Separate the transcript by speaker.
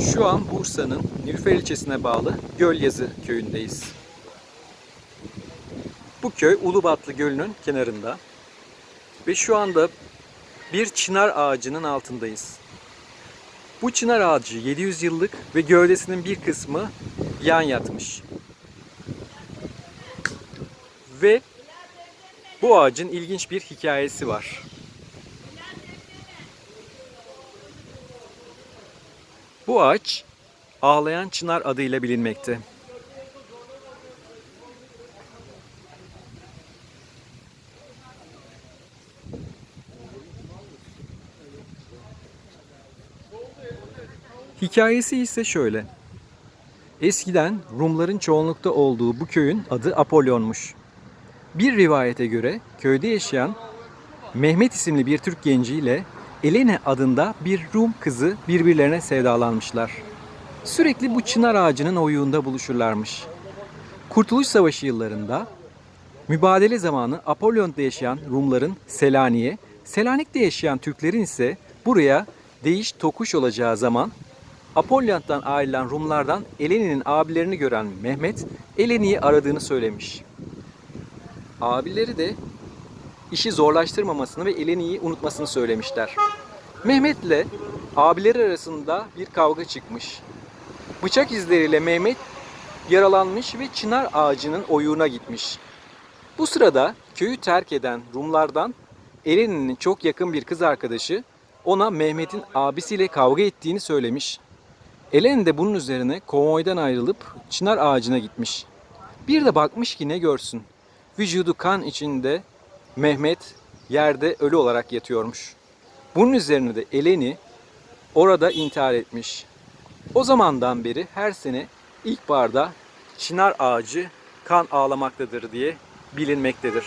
Speaker 1: Şu an Bursa'nın Nilüfer ilçesine bağlı Gölyazı köyündeyiz. Bu köy Ulubatlı Gölü'nün kenarında. Ve şu anda bir çınar ağacının altındayız. Bu çınar ağacı 700 yıllık ve gövdesinin bir kısmı yan yatmış. Ve bu ağacın ilginç bir hikayesi var. Bu ağaç Ağlayan Çınar adıyla bilinmekte. Hikayesi ise şöyle. Eskiden Rumların çoğunlukta olduğu bu köyün adı Apollon'muş. Bir rivayete göre köyde yaşayan Mehmet isimli bir Türk genciyle Elene adında bir Rum kızı birbirlerine sevdalanmışlar. Sürekli bu çınar ağacının oyuğunda buluşurlarmış. Kurtuluş Savaşı yıllarında mübadele zamanı Apollon'da yaşayan Rumların Selanik'e, Selanik'te yaşayan Türklerin ise buraya değiş tokuş olacağı zaman Apollon'dan ayrılan Rumlardan Eleni'nin abilerini gören Mehmet Eleni'yi aradığını söylemiş. Abileri de işi zorlaştırmamasını ve Eleni'yi unutmasını söylemişler. Mehmet'le abileri arasında bir kavga çıkmış. Bıçak izleriyle Mehmet yaralanmış ve çınar ağacının oyuğuna gitmiş. Bu sırada köyü terk eden Rumlardan Eleni'nin çok yakın bir kız arkadaşı ona Mehmet'in abisiyle kavga ettiğini söylemiş. Eleni de bunun üzerine konvoydan ayrılıp çınar ağacına gitmiş. Bir de bakmış ki ne görsün. Vücudu kan içinde Mehmet yerde ölü olarak yatıyormuş. Bunun üzerine de Eleni orada intihar etmiş. O zamandan beri her sene ilkbaharda çınar ağacı kan ağlamaktadır diye bilinmektedir.